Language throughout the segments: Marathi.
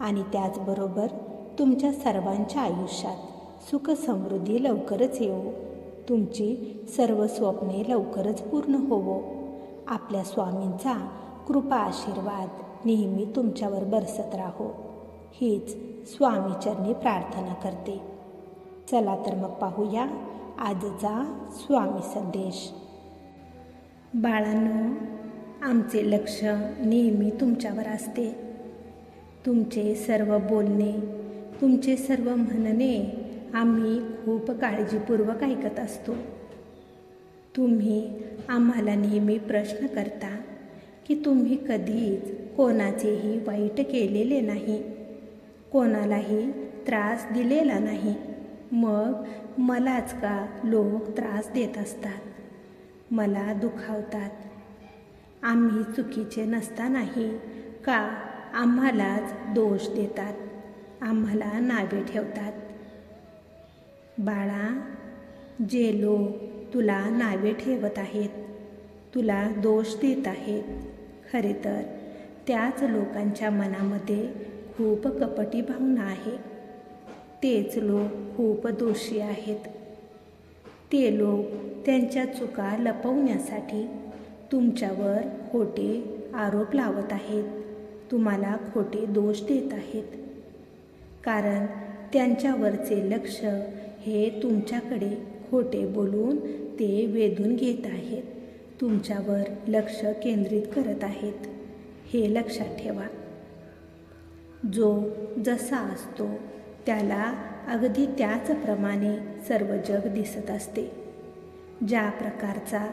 आणि त्याचबरोबर तुमच्या सर्वांच्या आयुष्यात सुख समृद्धी लवकरच येवो. तुमची सर्व स्वप्ने लवकरच पूर्ण होवो. आपल्या स्वामींचा कृपा आशीर्वाद नेहमी तुमच्यावर बरसत राहो. हीच स्वामीचरणी प्रार्थना करते. चला तर मग पाहूया आजचा स्वामी संदेश. बाळांनो आमचे लक्ष नेहमी तुमच्यावर असते. तुमचे सर्व बोलणे तुमचे सर्व म्हणणे आम्ही खूप काळजीपूर्वक ऐकत असतो. तुम्ही आम्हाला नेहमी प्रश्न करता की तुम्ही कधीच कोणाचेही वाईट केलेले नाही कोणालाही त्रास दिलेला नाही. मग मलाच का लोक त्रास देत असतात? मला दुखावतात. आम्ही चुकीचे नसतानाही का आम्हालाच दोष देतात. आम्हाला नावे ठेवतात. बाळा जे लोक तुला नावे ठेवत आहेत तुला दोष देत आहेत खरे तर त्याच लोकांच्या मनामध्ये खूप कपटी भावना आहे. तेच लोक खूप दोषी आहेत. ते लोक त्यांच्या चुका लपवण्यासाठी तुमच्यावर खोटे आरोप लावत आहेत. तुम्हाला खोटे दोष देत आहेत. कारण त्यांच्यावरचे लक्ष हे तुमच्याकडे खोटे बोलून ते वेधून घेत आहेत. तुमच्यावर लक्ष केंद्रित करत आहेत. हे लक्षात ठेवा. जो जसा असतो त्याला अगदी त्याचप्रमाणे सर्व जग दिसत असते. ज्या प्रकारचा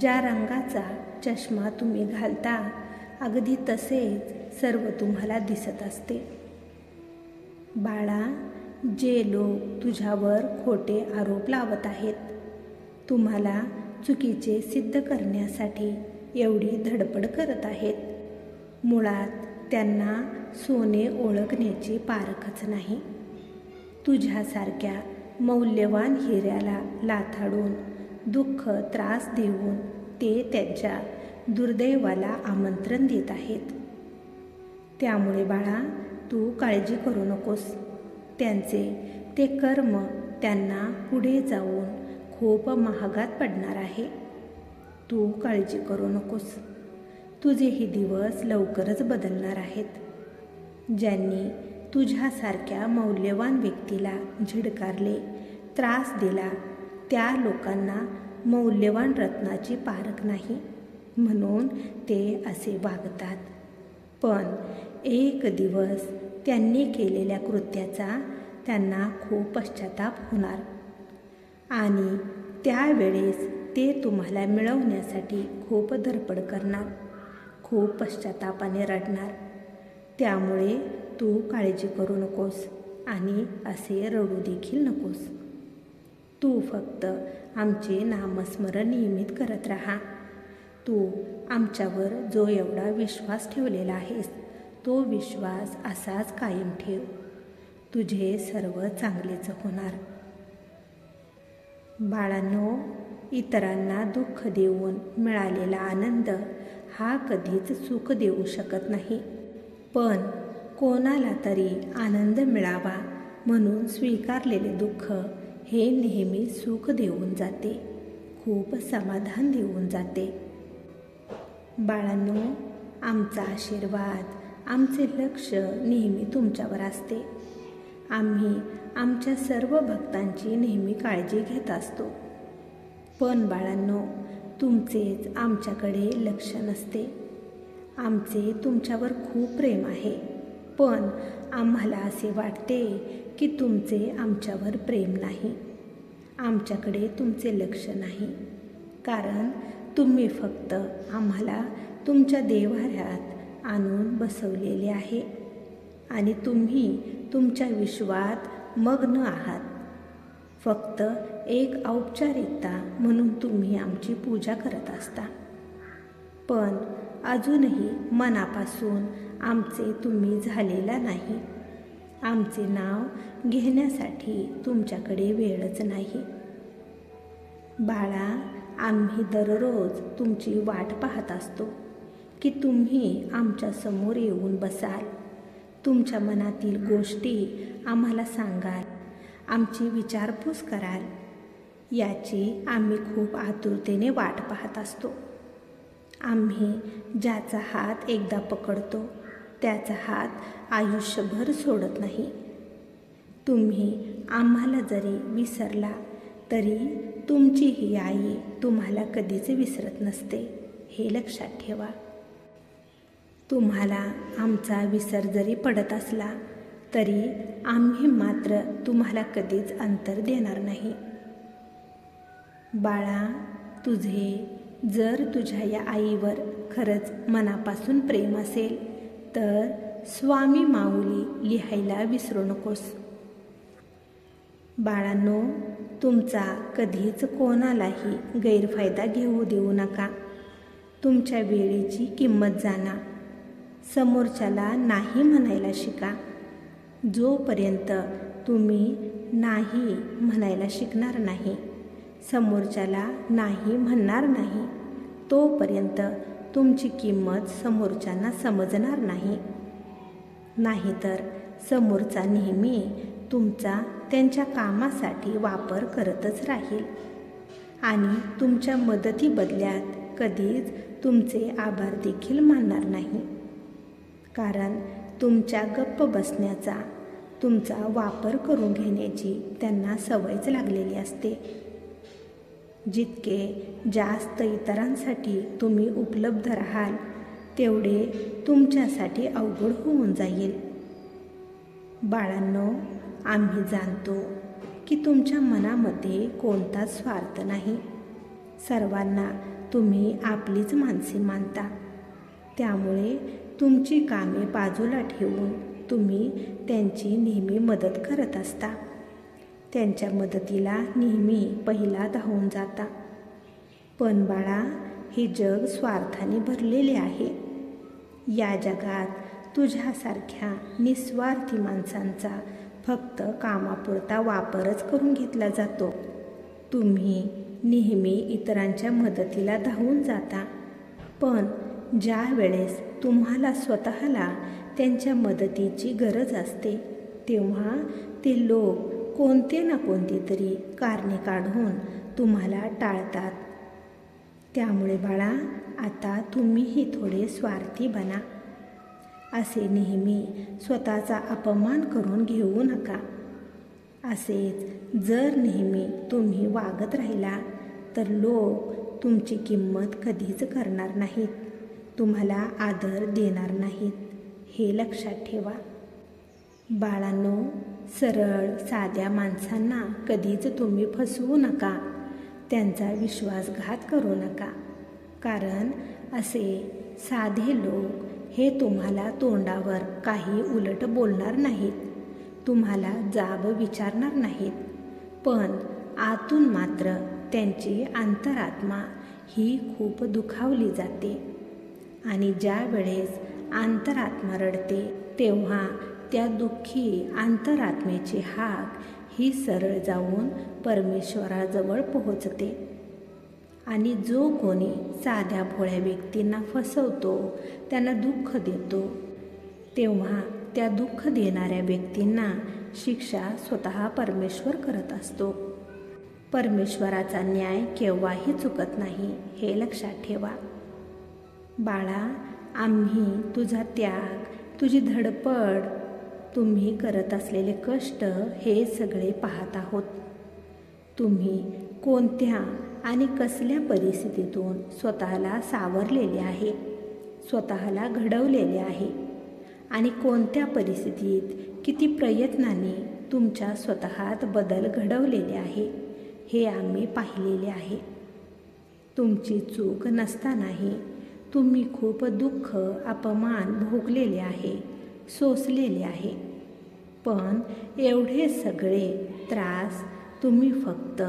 ज्या रंगाचा चष्मा तुम्ही घालता अगदी तसेच सर्व तुम्हाला दिसत असते. बाळा जे लोक तुझ्यावर खोटे आरोप लावत आहेत तुम्हाला चुकीचे सिद्ध करण्यासाठी एवढी धडपड करत आहेत. मुळात त्यांना सोने ओळखण्याची पारखच नाही. तुझ्यासारख्या मौल्यवान हिऱ्याला लाथाडून दुःख त्रास देऊन ते त्यांच्या दुर्दैवाला आमंत्रण देत आहेत. त्यामुळे बाळा तू काळजी करू नकोस. त्यांचे ते कर्म त्यांना पुढे जाऊन खूप महागात पडणार आहे. तू काळजी करू नकोस. तुझे हे दिवस लवकरच बदलणार आहेत. ज्यांनी तुझ्यासारख्या मौल्यवान व्यक्तीला झिडकारले त्रास दिला त्या लोकांना मौल्यवान रत्नाची पारख नाही. म्हणून ते असे वागतात. पण एक दिवस त्यांनी केलेल्या कृत्याचा त्यांना खूप पश्चाताप होणार. आणि त्यावेळेस ते तुम्हाला मिळवण्यासाठी खूप धडपड करणार खूप पश्चातापाने रडणार. त्यामुळे तू काळजी करू नकोस आणि असे रडू देखील नकोस. तू फक्त आमचे नामस्मरण नियमित करत राहा. तू आमच्यावर जो एवढा विश्वास ठेवलेला आहेस तो विश्वास असाच कायम ठेव. तुझे सर्व चांगलेच होणार. बाळांनो इतरांना दुःख देऊन मिळालेला आनंद हा कधीच सुख देऊ शकत नाही. पण कोणाला तरी आनंद मिळावा म्हणून स्वीकारलेले दुःख हे नेहमी सुख देऊन जाते खूप समाधान देऊन जाते. बाळांनो आमचा आशीर्वाद आमचे लक्ष नेहमी तुमच्यावर असते. आम्ही आमच्या सर्व भक्तांची नेहमी काळजी घेत असतो. पण बाळांनो तुमचेच आमच्याकडे लक्ष नसते. आमचे तुमच्यावर खूप प्रेम आहे. पण आम्हाला असे वाटते की तुमचे आमच्यावर प्रेम नाही. आमच्याकडे तुमचे लक्ष नाही. कारण तुम्ही फक्त आम्हाला तुमच्या देवाऱ्यात आणून बसवलेले आहे. आणि तुम्ही तुमच्या विश्वात मग्न आहात. फक्त एक औपचारिकता म्हणून तुम्ही आमची पूजा करत असता. पण अजूनही मनापासून आमचे तुम्ही झालेला नाही. आमचे नाव घेण्यासाठी तुमच्याकडे वेळच नाही. बाळा आम्ही दररोज तुमची वाट पाहत असतो की तुम्ही आमच्यासमोर येऊन बसाल. तुमच्या मनातील गोष्टी आम्हाला सांगाल आमची विचारपूस कराल. याची आम्ही खूप आतुरतेने वाट पाहत असतो. आम्ही ज्याचा हात एकदा पकडतो त्याचा हात आयुष्यभर सोडत नाही. तुम्ही आम्हाला जरी विसरला तरी तुमची ही आई तुम्हाला कधीच विसरत नसते हे लक्षात ठेवा. तुम्हाला आमचा विसर जरी पडत असला तरी आम्ही मात्र तुम्हाला कधीच अंतर देणार नाही. बाळा तुझे जर तुझ्या या आईवर खरंच मनापासून प्रेम असेल तर स्वामी माऊली लिहायला विसरू नकोस. बाळांनो तुमचा कधीच कोणालाही गैरफायदा घेऊ देऊ नका. तुमच्या वेळेची किंमत जाणा. समोरच्याला नाही म्हणायला शिका. जोपर्यंत तुम्ही नाही म्हणायला शिकणार नाही समोरच्याला नाही म्हणणार नाही तोपर्यंत तुमची किंमत समोरच्यांना समजणार नाही. नाहीतर समोरचा नेहमी तुमचा त्यांच्या कामासाठी वापर करतच राहील. आणि तुमच्या मदती बदल्यात कधीच तुमचे आभार देखील मानणार नाही. कारण तुमच्या गप्प बसण्याचा तुमचा वापर करून घेण्याची त्यांना सवयच लागलेली असते. जितके जास्त इतरांसाठी तुम्ही उपलब्ध राहाल तेवढे तुमच्यासाठी अवघड होऊन जाईल. बाळांनो आम्ही जाणतो की तुमच्या मनामध्ये कोणताच स्वार्थ नाही. सर्वांना तुम्ही आपलीच माणसे मानता. त्यामुळे तुमची कामे बाजूला ठेवून तुम्ही त्यांची नेहमी मदत करत असता. त्यांच्या मदतीला नेहमी पहिला धावून जाता. पण बाळा हे जग स्वार्थाने भरलेले आहे. या जगात तुझ्यासारख्या निस्वार्थी माणसांचा फक्त कामापुरता वापरच करून घेतला जातो. तुम्ही नेहमी इतरांच्या मदतीला धावून जाता. पण ज्या वेळेस तुम्हाला स्वतःला त्यांच्या मदतीची गरज असते तेव्हा ते लोक कोणते ना कोणती तरी कारणे काढून तुम्हाला टाळतात. त्यामुळे बाळा आता तुम्हीही थोडे स्वार्थी बना. असे नेहमी स्वतःचा अपमान करून घेऊ नका. असेच जर नेहमी तुम्ही वागत राहिला तर लोक तुमची किंमत कधीच करणार नाहीत. तुम्हाला आदर देणार नाहीत. हे लक्षात ठेवा. बाळांनो सरळ साध्या माणसांना कधीच तुम्ही फसवू नका. त्यांचा विश्वासघात करू नका. कारण असे साधे लोक हे तुम्हाला तोंडावर काही उलट बोलणार नाहीत. तुम्हाला जाब विचारणार नाहीत. पण आतून मात्र त्यांची अंतरात्मा ही खूप दुखावली जाते. आणि ज्या वेळेस अंतरात्मा रडते तेव्हा त्या दुःखी अंतरात्म्याची हाक ही सरळ जाऊन परमेश्वराजवळ पोहोचते. आणि जो कोणी साध्या भोळ्या व्यक्तींना फसवतो त्यांना दुःख देतो. तेव्हा त्या दुःख देणाऱ्या व्यक्तींना शिक्षा स्वतः परमेश्वर करत असतो. परमेश्वराचा न्याय केव्हाही चुकत नाही हे लक्षात ठेवा. बाळा आम्ही तुझा त्याग तुझी धडपड तुम्ही करत असलेले कष्ट हे सगळे पाहत आहोत. तुम्ही कोणत्या आणि कसल्या परिस्थितीतून स्वतःला सावरलेले आहे स्वतःला घडवलेले आहे आणि कोणत्या परिस्थितीत किती प्रयत्नाने तुमच्या स्वतःत बदल घडवलेले आहे हे आम्ही पाहिलेले आहे. तुमची चूक नसतानाही तुम्ही खूप दुःख अपमान भोगलेले आहे सोसलेले आहे. पण एवढे सगळे त्रास तुम्ही फक्त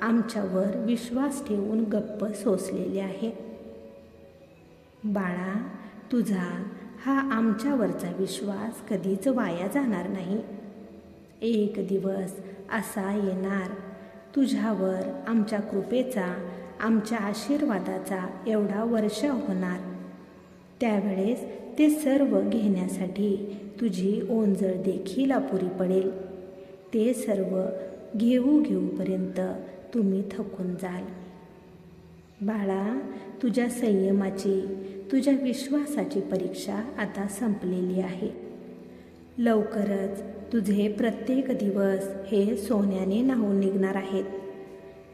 आमच्यावर विश्वास ठेवून गप्प सोसलेले आहे. बाळा तुझा हा आमच्यावरचा विश्वास कधीच वाया जाणार नाही. एक दिवस असा येणार. तुझ्यावर आमच्या कृपेचा आमच्या आशीर्वादाचा एवढा वर्ष होणार. त्यावेळेस ते सर्व घेण्यासाठी तुझी ओंजळ देखील अपुरी पडेल. ते सर्व घेऊ घेऊपर्यंत तुम्ही थकून जाल. बाळा तुझ्या संयमाची तुझ्या विश्वासाची परीक्षा आता संपलेली आहे. लवकरच तुझे प्रत्येक दिवस हे सोन्याने नाहून निघणार आहेत.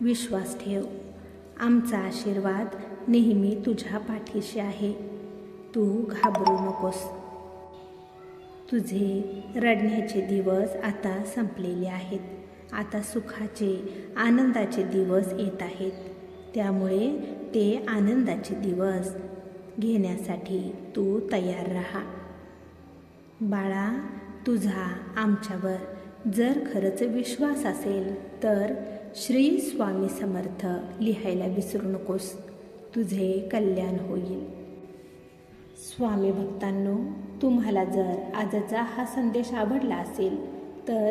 विश्वास ठेव. आमचा आशीर्वाद नेहमी तुझ्या पाठीशी आहे. तू घाबरू नकोस. तुझे रडण्याचे दिवस आता संपलेले आहेत. आता सुखाचे आनंदाचे दिवस येत आहेत. त्यामुळे ते आनंदाचे दिवस घेण्यासाठी तू तयार राहा. बाळा तुझा आमच्यावर जर खरंच विश्वास असेल तर श्री स्वामी समर्थ लिहायला विसरू नकोस. तुझे कल्याण होईल. स्वामी भक्तांनो तुम्हाला जर आजचा हा संदेश आवडला असेल तर